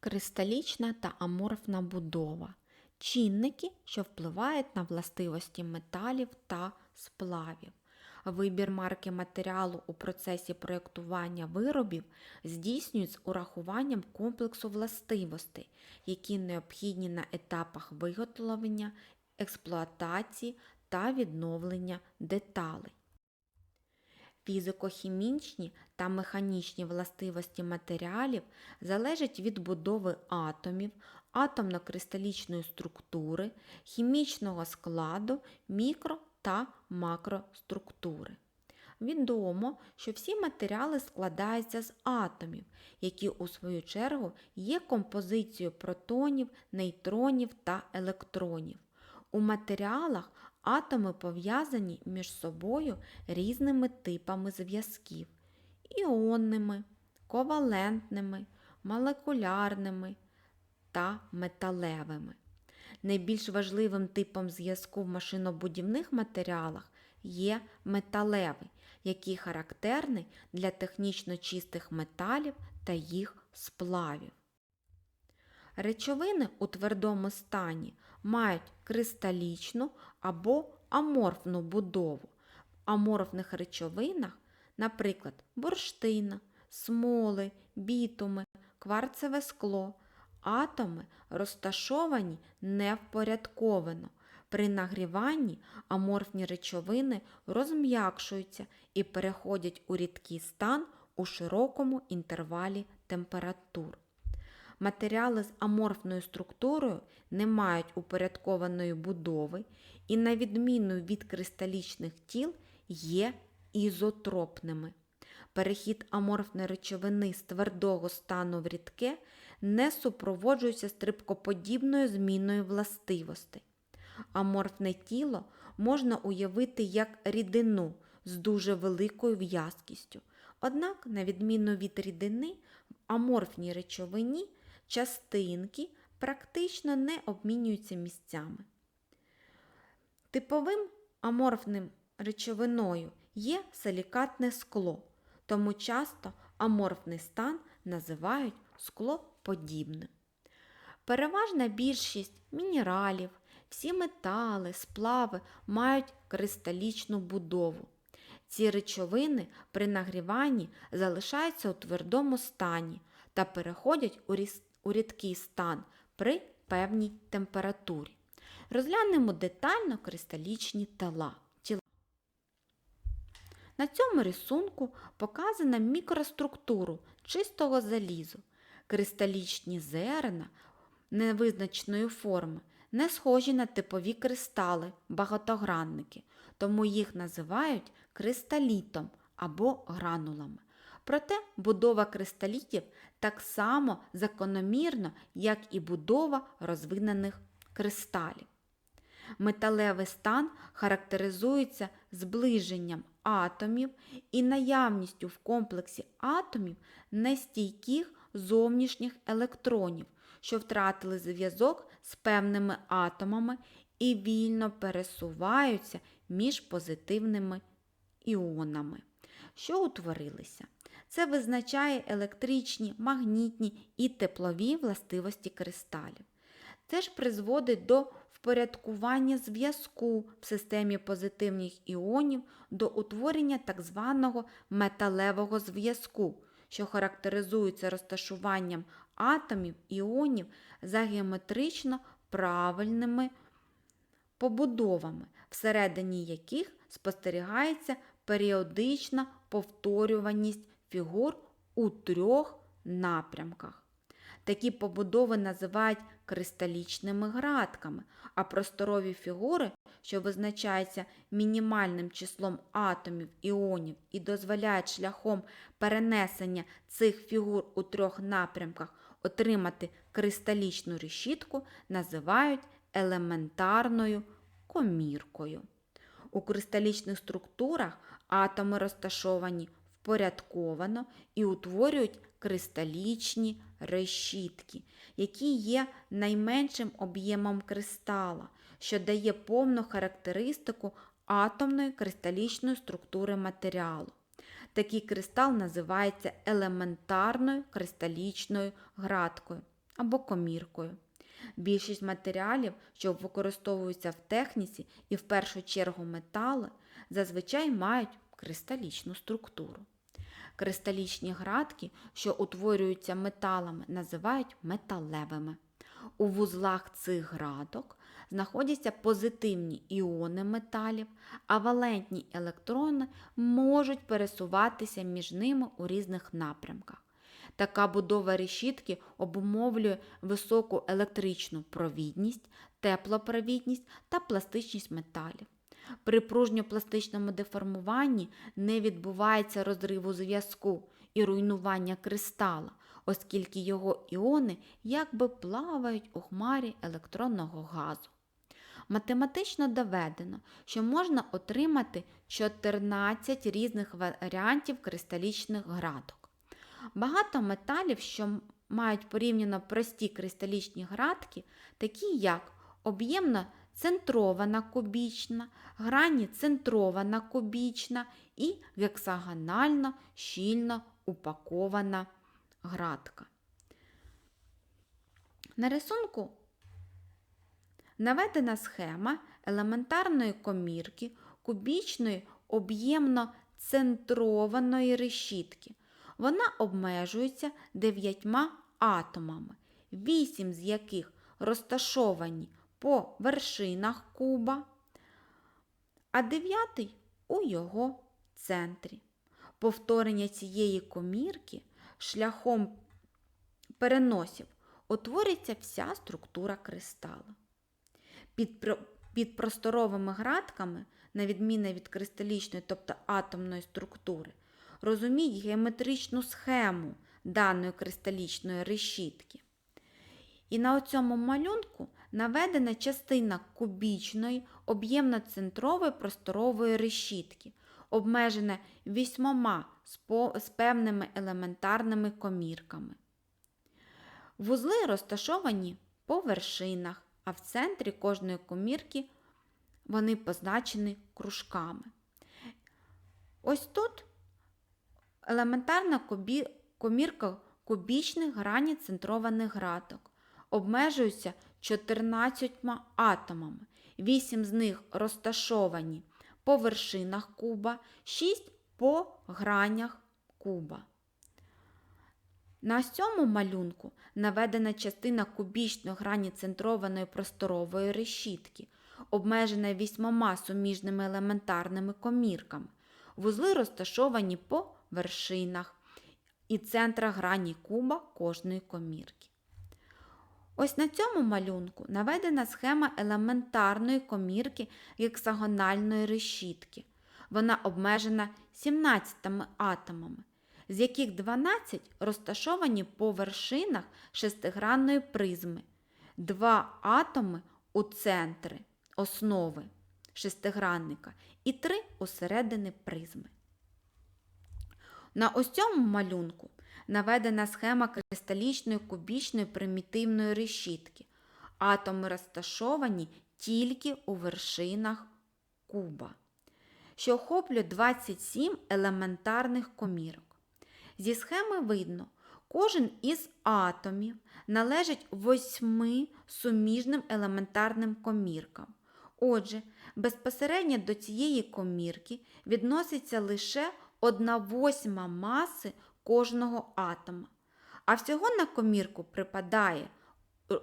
Кристалічна та аморфна будова чинники, що впливають на властивості металів та сплавів. Вибір марки матеріалу у процесі проєктування виробів здійснюють з урахуванням комплексу властивостей, які необхідні на етапах виготовлення, експлуатації та відновлення деталей. Фізико-хімічні та механічні властивості матеріалів залежать від будови атомів, атомно-кристалічної структури, хімічного складу, мікро та макроструктури. Відомо, що всі матеріали складаються з атомів, які у свою чергу є композицією протонів, нейтронів та електронів. У матеріалах атоми пов'язані між собою різними типами зв'язків іонними, ковалентними, молекулярними та металевими. Найбільш важливим типом зв'язку в машинобудівних матеріалах є металевий, який характерний для технічно чистих металів та їх сплавів. Речовини у твердому стані мають кристалічну або аморфну будову. В аморфних речовинах, наприклад, бурштина, смоли, бітуми, кварцеве скло, атоми розташовані невпорядковано. При нагріванні аморфні речовини розм'якшуються і переходять у рідкий стан у широкому інтервалі температур. Матеріали з аморфною структурою не мають упорядкованої будови і, на відміну від кристалічних тіл, є ізотропними. Перехід аморфної речовини з твердого стану в рідке не супроводжується стрибкоподібною зміною властивостей. Аморфне тіло можна уявити як рідину з дуже великою в'язкістю. Однак, на відміну від рідини, в аморфній речовині частинки практично не обмінюються місцями. Типовим аморфним речовиною є силікатне скло, тому часто аморфний стан називають склоподібним. Переважна більшість мінералів, всі метали, сплави мають кристалічну будову. Ці речовини при нагріванні залишаються у твердому стані та переходять у різ- у рідкий стан при певній температурі. Розглянемо детально кристалічні тела. На цьому рисунку показано мікроструктуру чистого залізу. Кристалічні зерна невизначеної форми не схожі на типові кристали, багатогранники, тому їх називають кристалітом або гранулами. Проте будова кристалітів так само закономірна, як і будова розвинених кристалів. Металевий стан характеризується зближенням атомів і наявністю в комплексі атомів нестійких зовнішніх електронів, що втратили зв'язок з певними атомами і вільно пересуваються між позитивними іонами, що утворилися. Це визначає електричні, магнітні і теплові властивості кристалів. Це ж призводить до впорядкування зв'язку в системі позитивних іонів до утворення так званого металевого зв'язку, що характеризується розташуванням атомів іонів за геометрично правильними побудовами, всередині яких спостерігається періодична повторюваність фігур у трьох напрямках. Такі побудови називають кристалічними градками, а просторові фігури, що визначаються мінімальним числом атомів іонів і дозволяють шляхом перенесення цих фігур у трьох напрямках отримати кристалічну решітку, називають елементарною коміркою. У кристалічних структурах атоми розташовані впорядковано і утворюють кристалічні решітки, які є найменшим об'ємом кристала, що дає повну характеристику атомної кристалічної структури матеріалу. Такий кристал називається елементарною кристалічною градкою або коміркою. Більшість матеріалів, що використовуються в техніці і в першу чергу метали, зазвичай мають кристалічну структуру. Кристалічні градки, що утворюються металами, називають металевими. У вузлах цих градок знаходяться позитивні іони металів, а валентні електрони можуть пересуватися між ними у різних напрямках. Така будова решітки обумовлює високу електричну провідність, теплопровідність та пластичність металів. При пружньопластичному деформуванні не відбувається розриву зв'язку і руйнування кристала, оскільки його іони якби плавають у хмарі електронного газу. Математично доведено, що можна отримати 14 різних варіантів кристалічних градок. Багато металів, що мають порівняно прості кристалічні градки, такі як об'ємно центрована кубічна, грані центрована кубічна і гексагонально щільно упакована градка. На рисунку наведена схема елементарної комірки кубічної об'ємно центрованої решітки. Вона обмежується дев'ятьма атомами, вісім з яких розташовані по вершинах куба, а дев'ятий у його центрі. Повторення цієї комірки шляхом переносів утвориться вся структура кристала. Під, під просторовими градками, на відміну від кристалічної, тобто атомної структури, розуміють геометричну схему даної кристалічної решітки. І на цьому малюнку наведена частина кубічної об'ємно-центрової просторової решітки, обмежена вісьмома з певними елементарними комірками. Вузли розташовані по вершинах, а в центрі кожної комірки вони позначені кружками. Ось тут елементарна кубі... комірка кубічних грані центрованих градок. Обмежуються 14 атомами. 8 з них розташовані по вершинах куба, 6 по гранях куба. На цьому малюнку наведена частина кубічної грані центрованої просторової решітки, обмежена вісьмома суміжними елементарними комірками. Вузли розташовані по вершинах і центрах грані куба кожної комірки. Ось на цьому малюнку наведена схема елементарної комірки гексагональної решітки. Вона обмежена 17 атомами, з яких 12 розташовані по вершинах шестигранної призми, два атоми у центрі основи шестигранника і три усередини призми. На ось цьому малюнку наведена схема кристалічної кубічної примітивної решітки. Атоми розташовані тільки у вершинах куба, що охоплює 27 елементарних комірок. Зі схеми видно, кожен із атомів належить восьми суміжним елементарним коміркам. Отже, безпосередньо до цієї комірки відноситься лише 1 восьма маси кожного атома. А всього на комірку припадає, е,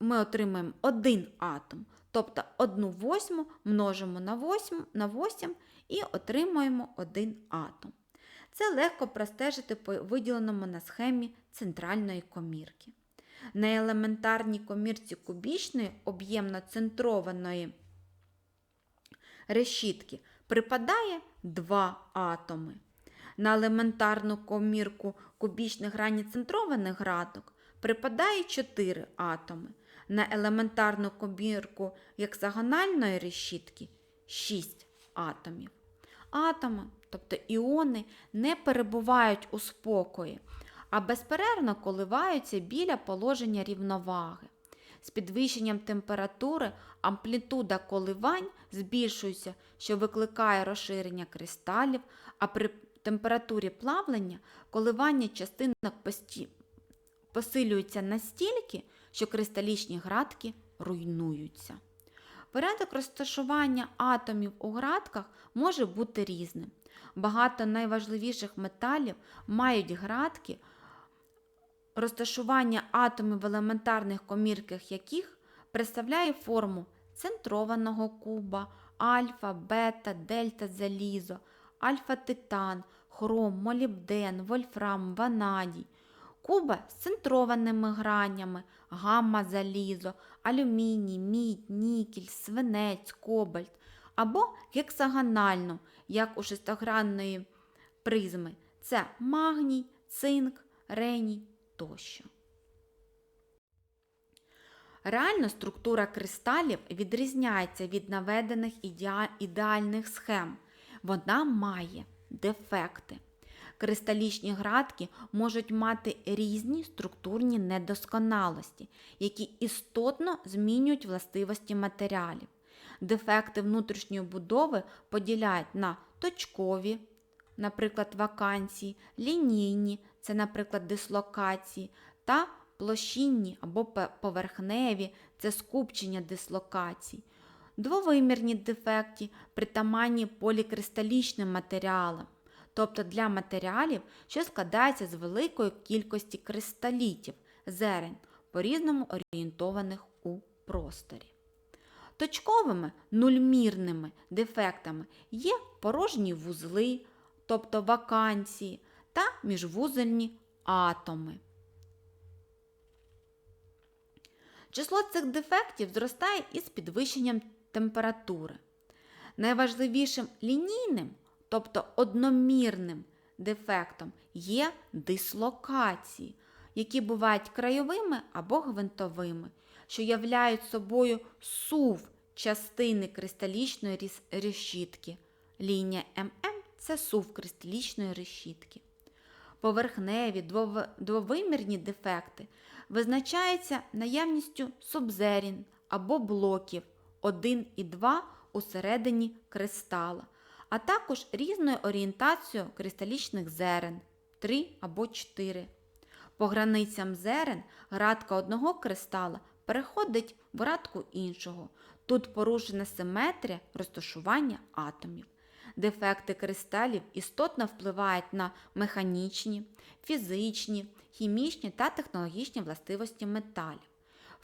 ми отримаємо один атом, тобто 1 восьму множимо на 8, на 8 і отримуємо один атом. Це легко простежити по виділеному на схемі центральної комірки. На елементарній комірці кубічної об'ємно-центрованої решітки припадає два атоми. На елементарну комірку кубічних граніцентрованих градок припадає 4 атоми. На елементарну комірку гексагональної решітки 6 атомів. Атоми, тобто іони, не перебувають у спокої, а безперервно коливаються біля положення рівноваги. З підвищенням температури амплітуда коливань збільшується, що викликає розширення кристалів, а при температурі плавлення коливання частинок посилюються настільки, що кристалічні градки руйнуються. Порядок розташування атомів у градках може бути різним. Багато найважливіших металів мають градки, розташування атомів в елементарних комірках яких представляє форму центрованого куба, альфа, бета, дельта залізо, альфа-титан, хром, молібден, вольфрам, ванадій. Куба з центрованими гранями, гамма залізо, алюміній, мідь, нікель, свинець, кобальт або гексагонально, як у шестигранної призми. Це магній, цинк, реній тощо. Реально структура кристалів відрізняється від наведених ідеальних схем. Вона має дефекти. Кристалічні градки можуть мати різні структурні недосконалості, які істотно змінюють властивості матеріалів. Дефекти внутрішньої будови поділяють на точкові, наприклад, вакансії, лінійні, це, наприклад, дислокації, та площинні або поверхневі це скупчення дислокацій. Двовимірні дефекти притаманні полікристалічним матеріалам, тобто для матеріалів, що складаються з великої кількості кристалітів, зерен, по-різному орієнтованих у просторі. Точковими нульмірними дефектами є порожні вузли, тобто вакансії, та міжвузельні атоми. Число цих дефектів зростає із підвищенням температури. Найважливішим лінійним, тобто одномірним дефектом є дислокації, які бувають краєвими або гвинтовими, що являють собою сув частини кристалічної решітки. Лінія ММ це сув кристалічної решітки. Поверхневі двовимірні дефекти визначаються наявністю субзерін або блоків 1 і 2 усередині кристала, а також різною орієнтацією кристалічних зерен 3 або 4. По границям зерен градка одного кристала переходить в градку іншого. Тут порушена симетрія розташування атомів. Дефекти кристалів істотно впливають на механічні, фізичні, хімічні та технологічні властивості металів.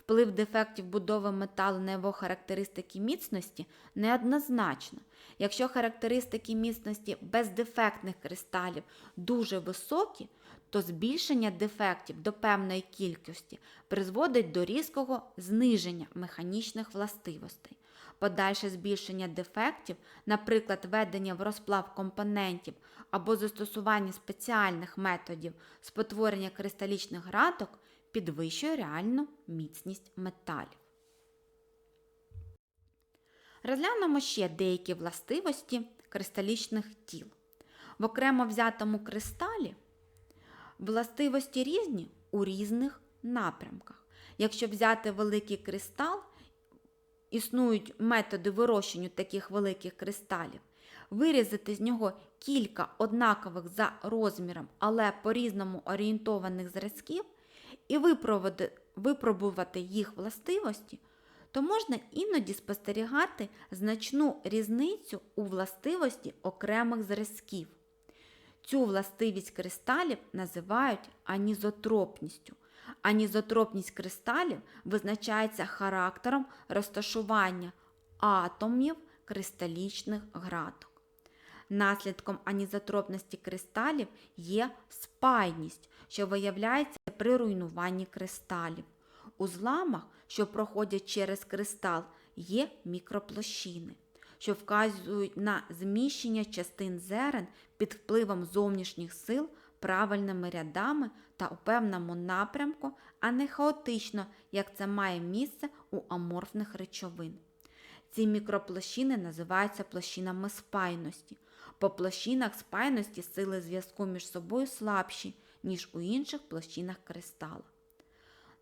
Вплив дефектів будови металу на його характеристики міцності неоднозначно. Якщо характеристики міцності бездефектних кристалів дуже високі, то збільшення дефектів до певної кількості призводить до різкого зниження механічних властивостей. Подальше збільшення дефектів, наприклад, введення в розплав компонентів або застосування спеціальних методів спотворення кристалічних градок, підвищує реальну міцність металів. Розглянемо ще деякі властивості кристалічних тіл. В окремо взятому кристалі властивості різні у різних напрямках. Якщо взяти великий кристал, існують методи вирощення таких великих кристалів, вирізати з нього кілька однакових за розміром, але по-різному орієнтованих зразків і випробувати, їх властивості, то можна іноді спостерігати значну різницю у властивості окремих зразків. Цю властивість кристалів називають анізотропністю. Анізотропність кристалів визначається характером розташування атомів кристалічних градок. Наслідком анізотропності кристалів є спайність, що виявляється при руйнуванні кристалів. У зламах, що проходять через кристал, є мікроплощини, що вказують на зміщення частин зерен під впливом зовнішніх сил правильними рядами та у певному напрямку, а не хаотично, як це має місце у аморфних речовин. Ці мікроплощини називаються площинами спайності. По площинах спайності сили зв'язку між собою слабші, ніж у інших площинах кристала.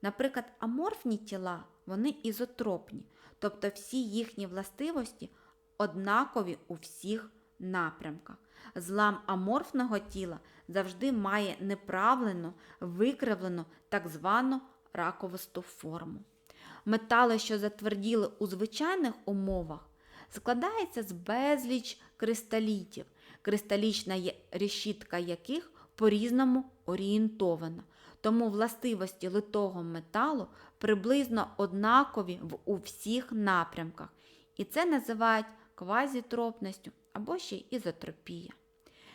Наприклад, аморфні тіла вони ізотропні, тобто всі їхні властивості однакові у всіх напрямках. Злам аморфного тіла завжди має неправлену, викривлену так звану раковисту форму. Метали, що затверділи у звичайних умовах, складається з безліч кристалітів, кристалічна решітка яких по-різному орієнтована. Тому властивості литого металу приблизно однакові в у всіх напрямках. І це називають квазітропністю або ще ізотропія.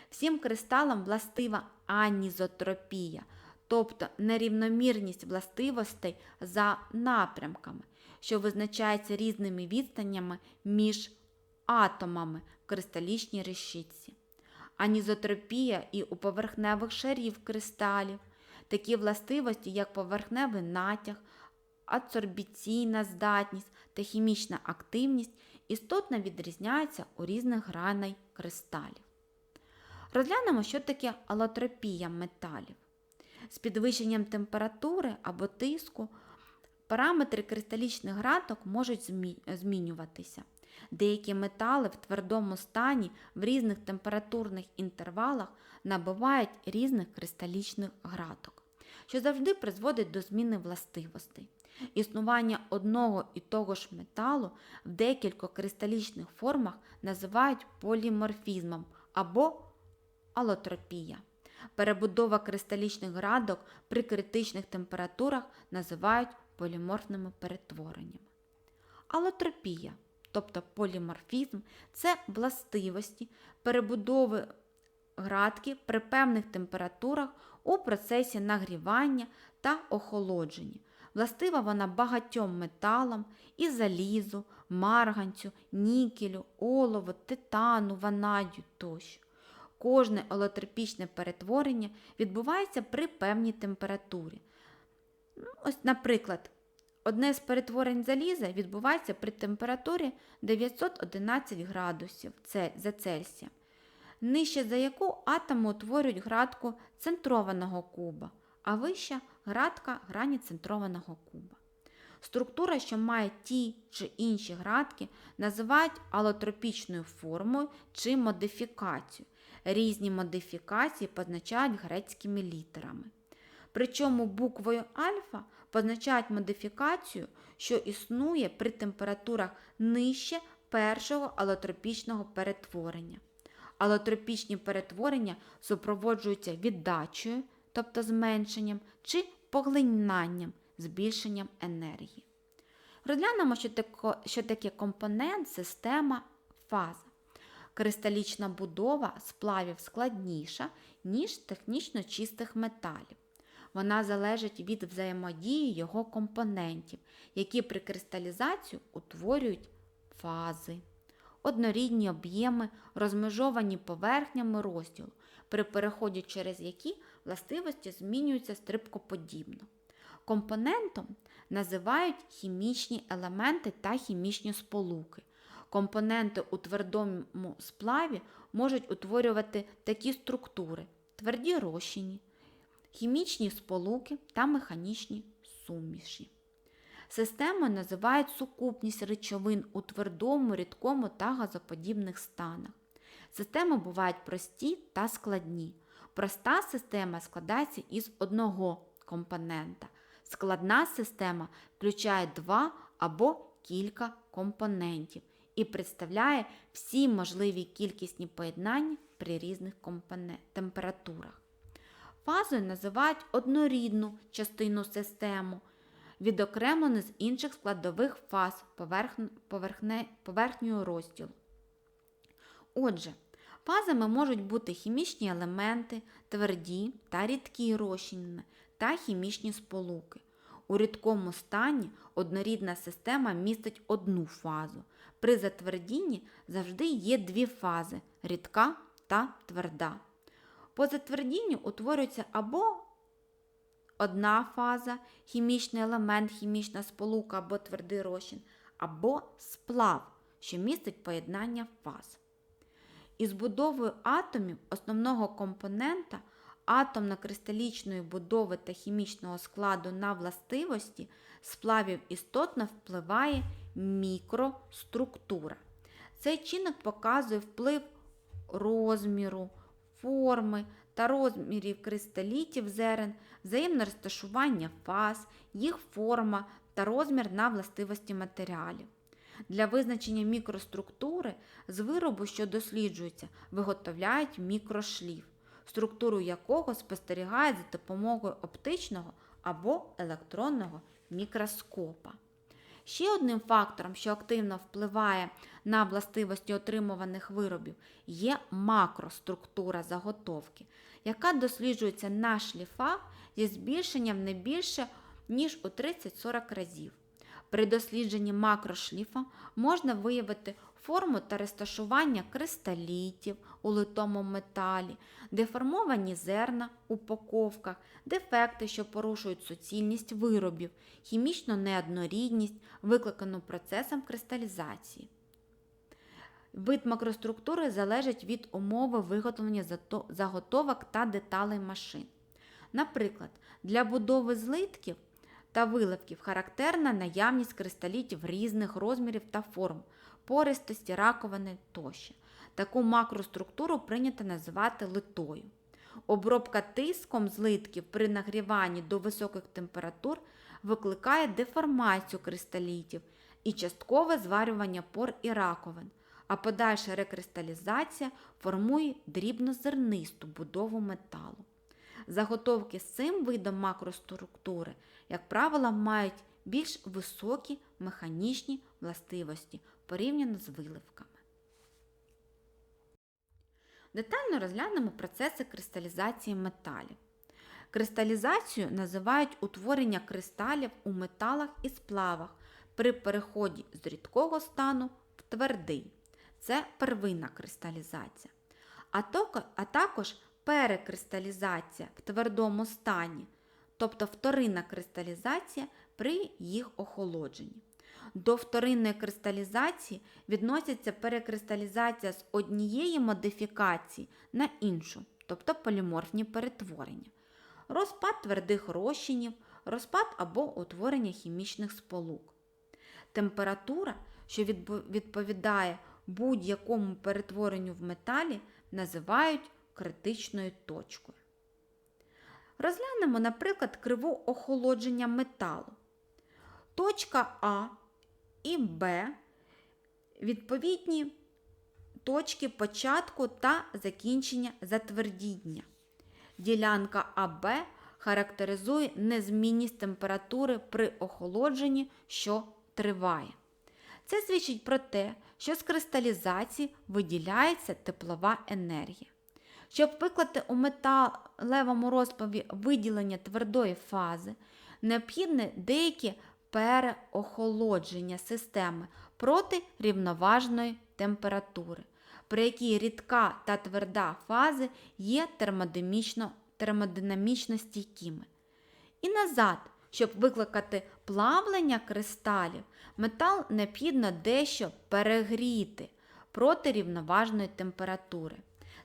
Всім кристалам властива анізотропія, тобто нерівномірність властивостей за напрямками, що визначається різними відстанями між атомами в кристалічній решітці. Анізотропія і у поверхневих шарів кристалів, такі властивості, як поверхневий натяг, адсорбіційна здатність та хімічна активність істотно відрізняються у різних граней кристалів. Розглянемо, що таке алотропія металів. З підвищенням температури або тиску параметри кристалічних градок можуть змінюватися. Деякі метали в твердому стані в різних температурних інтервалах набувають різних кристалічних градок, що завжди призводить до зміни властивостей. Існування одного і того ж металу в декількох кристалічних формах називають поліморфізмом або алотропія. Перебудова кристалічних градок при критичних температурах називають поліморфними перетвореннями. Алотропія, тобто поліморфізм, це властивості перебудови градки при певних температурах у процесі нагрівання та охолодження. Властива вона багатьом металам і залізу, марганцю, нікелю, олову, титану, ванадію тощо. Кожне алотропічне перетворення відбувається при певній температурі. Ну, Ось, наприклад, одне з перетворень заліза відбувається при температурі 911 градусів за Цельсієм, нижче за яку атоми утворюють градку центрованого куба, а вища градка грані центрованого куба. Структура, що має ті чи інші градки, називають алотропічною формою чи модифікацією. Різні модифікації позначають грецькими літерами. Причому буквою альфа позначають модифікацію, що існує при температурах нижче першого алотропічного перетворення. Алотропічні перетворення супроводжуються віддачею, тобто зменшенням, чи поглинанням, збільшенням енергії. Розглянемо, що тако- що таке компонент, система, фаза. Кристалічна будова сплавів складніша, ніж технічно чистих металів. Вона залежить від взаємодії його компонентів, які при кристалізації утворюють фази. Однорідні об'єми, розмежовані поверхнями розділу, при переході через які властивості змінюються стрибкоподібно. Компонентом називають хімічні елементи та хімічні сполуки. Компоненти у твердому сплаві можуть утворювати такі структури: тверді розчині, хімічні сполуки та механічні суміші. Системою називають сукупність речовин у твердому, рідкому та газоподібних станах. Системи бувають прості та складні. Проста система складається із одного компонента. Складна система включає два або кілька компонентів і представляє всі можливі кількісні поєднання при різних температурах. Фазою називають однорідну частину систему, відокремлену з інших складових фаз поверхн- поверхне- поверхнею розділу. Отже, фазами можуть бути хімічні елементи, тверді та рідкі розчини та хімічні сполуки. У рідкому стані однорідна система містить одну фазу. При затвердінні завжди є дві фази рідка та тверда. По затвердінню утворюється або одна фаза, хімічний елемент, хімічна сполука або твердий розчин, або сплав, що містить поєднання фаз. Із будовою атомів основного компонента атомно-кристалічної будови та хімічного складу на властивості сплавів істотно впливає мікроструктура. Цей чинник показує вплив розміру, форми та розмірів кристалітів зерен, взаємне розташування фаз, їх форма та розмір на властивості матеріалів. Для визначення мікроструктури з виробу, що досліджується, виготовляють мікрошліф, структуру якого спостерігають за допомогою оптичного або електронного мікроскопа. Ще одним фактором, що активно впливає на властивості отримуваних виробів, є макроструктура заготовки, яка досліджується на шліфах зі збільшенням не більше, ніж у 30-40 разів. При дослідженні макрошліфа можна виявити форму та розташування кристалітів у литому металі, деформовані зерна упаковках, дефекти, що порушують суцільність виробів, хімічну неоднорідність, викликану процесом кристалізації. Вид макроструктури залежить від умови виготовлення заготовок та деталей машин. Наприклад, для будови злитків та виливків характерна наявність кристалітів різних розмірів та форм, пористості, раковини тощо. Таку макроструктуру прийнято називати литою. Обробка тиском злитків при нагріванні до високих температур викликає деформацію кристалітів і часткове зварювання пор і раковин, а подальша рекристалізація формує дрібнозернисту будову металу. Заготовки з цим видом макроструктури, як правило, мають більш високі механічні властивості порівняно з виливками. Детально розглянемо процеси кристалізації металів. Кристалізацію називають утворення кристалів у металах і сплавах при переході з рідкого стану в твердий. Це первинна кристалізація. А, також перекристалізація в твердому стані, тобто вторинна кристалізація при їх охолодженні. До вторинної кристалізації відноситься перекристалізація з однієї модифікації на іншу, тобто поліморфні перетворення, розпад твердих розчинів, розпад або утворення хімічних сполук. Температура, що відповідає будь-якому перетворенню в металі, називають критичною точкою. Розглянемо, наприклад, криву охолодження металу. Точка А і Б відповідні точки початку та закінчення затвердіння. Ділянка АБ характеризує незмінність температури при охолодженні, що триває. Це свідчить про те, що з кристалізації виділяється теплова енергія. Щоб виклати у металевому розплаві виділення твердої фази, необхідне деяке переохолодження системи проти рівноважної температури, при якій рідка та тверда фази є термодинамічно, термодинамічно стійкими. І назад, щоб викликати плавлення кристалів, метал необхідно дещо перегріти проти рівноважної температури.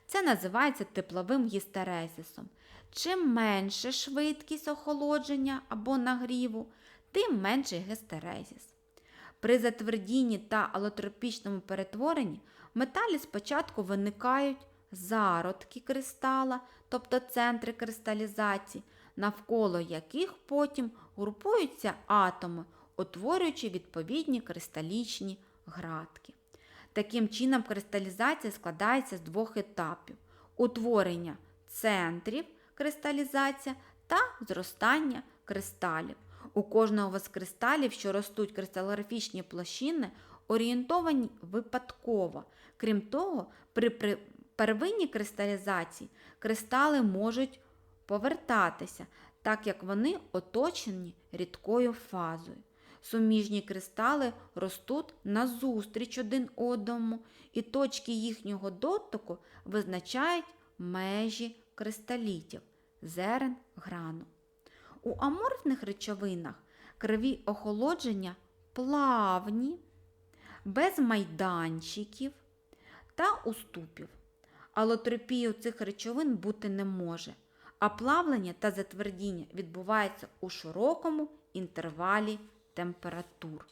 Це називається тепловим гістерезисом. Чим менше швидкість охолодження або нагріву, тим менший гістерезис. При затвердінні та алотропічному перетворенні металі спочатку виникають зародки кристала, тобто центри кристалізації, навколо яких потім групуються атоми, утворюючи відповідні кристалічні градки. Таким чином, кристалізація складається з двох етапів: утворення центрів кристалізація та зростання кристалів. У кожного з кристалів, що ростуть кристалографічні площини, орієнтовані випадково. Крім того, при первинній кристалізації кристали можуть повертатися, так як вони оточені рідкою фазою. Суміжні кристали ростуть назустріч один одному, і точки їхнього дотику визначають межі кристалітів, зерен грану. У аморфних речовинах криві охолодження плавні, без майданчиків та уступів. Алотропії у цих речовин бути не може, а плавлення та затвердіння відбувається у широкому інтервалі температур.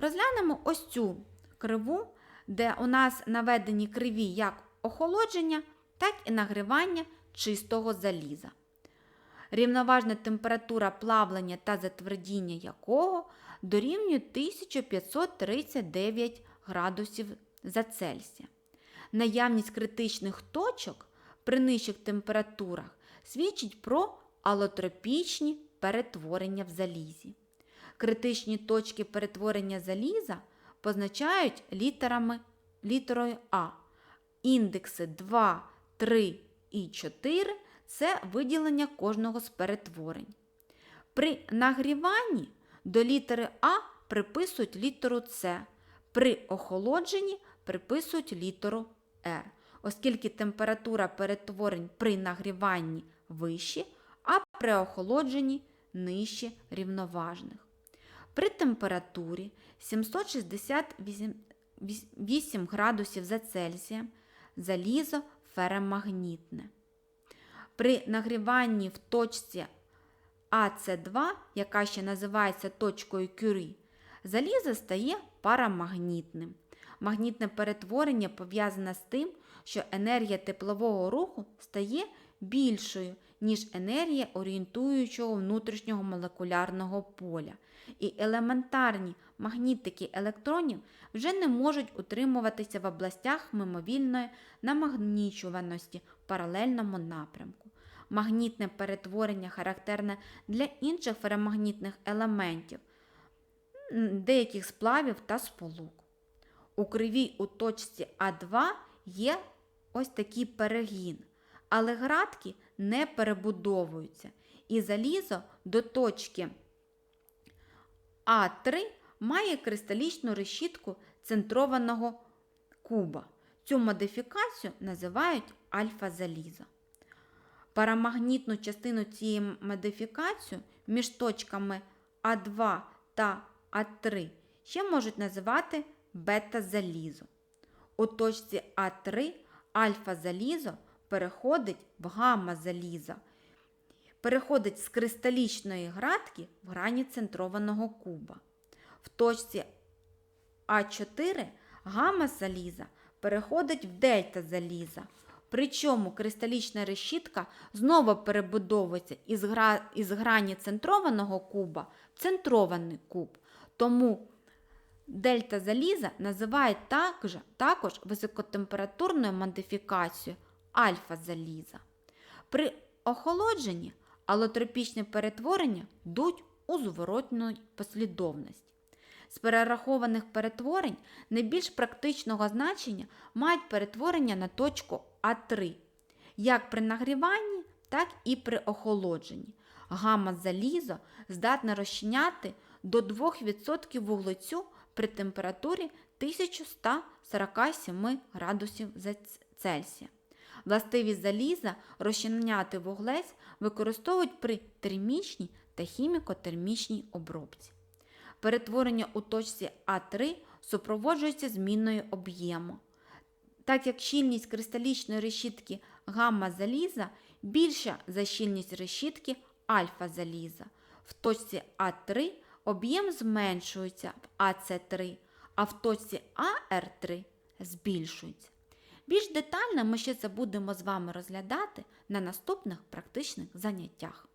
Розглянемо ось цю криву де у нас наведені криві як охолодження, так і нагрівання чистого заліза. Рівноважна температура плавлення та затвердіння якого дорівнює 1539 градусів за Цельсія. Наявність критичних точок при нижчих температурах свідчить про алотропічні перетворення в залізі. Критичні точки перетворення заліза позначають літерами, літерою А. Індекси 2, 3 і 4 це виділення кожного з перетворень. При нагріванні до літери А приписують літеру С, при охолодженні приписують літеру Р, оскільки температура перетворень при нагріванні вищі, а при охолодженні нижче рівноважних. При температурі 768 градусів за Цельсієм залізо феромагнітне. При нагріванні в точці АЦ2, яка ще називається точкою Кюрі, залізо стає парамагнітним. Магнітне перетворення пов'язане з тим, що енергія теплового руху стає більшою, ніж енергія орієнтуючого внутрішнього молекулярного поля, і елементарні магнітики електронів вже не можуть утримуватися в областях мимовільної намагнічуваності в паралельному напрямку. Магнітне перетворення характерне для інших феромагнітних елементів, деяких сплавів та сполук. У кривій у точці А2 є ось такий перегін, але градки не перебудовуються, і залізо до точки А3 має кристалічну решітку центрованого куба. Цю модифікацію називають альфа-залізо. Парамагнітну частину цієї модифікації між точками А2 та А3 ще можуть називати бета-залізо. У точці А3 альфа-залізо переходить в гамма-залізо, переходить з кристалічної градки в грані центрованого куба. В точці А4 гамма-заліза переходить в дельта-заліза. Причому кристалічна решітка знову перебудовується із, гра... із грані центрованого куба в центрований куб. Тому дельта заліза називають також, також високотемпературною модифікацією альфа-заліза. При охолодженні алотропічні перетворення йдуть у зворотній послідовності. З перерахованих перетворень найбільш практичного значення мають перетворення на точку А3, як при нагріванні, так і при охолодженні. Гамма-залізо здатне розчиняти до 2% вуглецю при температурі 1147 градусів Цельсія. Властивість заліза розчиняти вуглець використовують при термічній та хіміко-термічній обробці. Перетворення у точці А3 супроводжується зміною об'єму. Так як щільність кристалічної решітки гамма-заліза більша за щільність решітки альфа-заліза. В точці А3 об'єм зменшується в АЦ3, а в точці АР3 збільшується. Більш детально ми ще це будемо з вами розглядати на наступних практичних заняттях.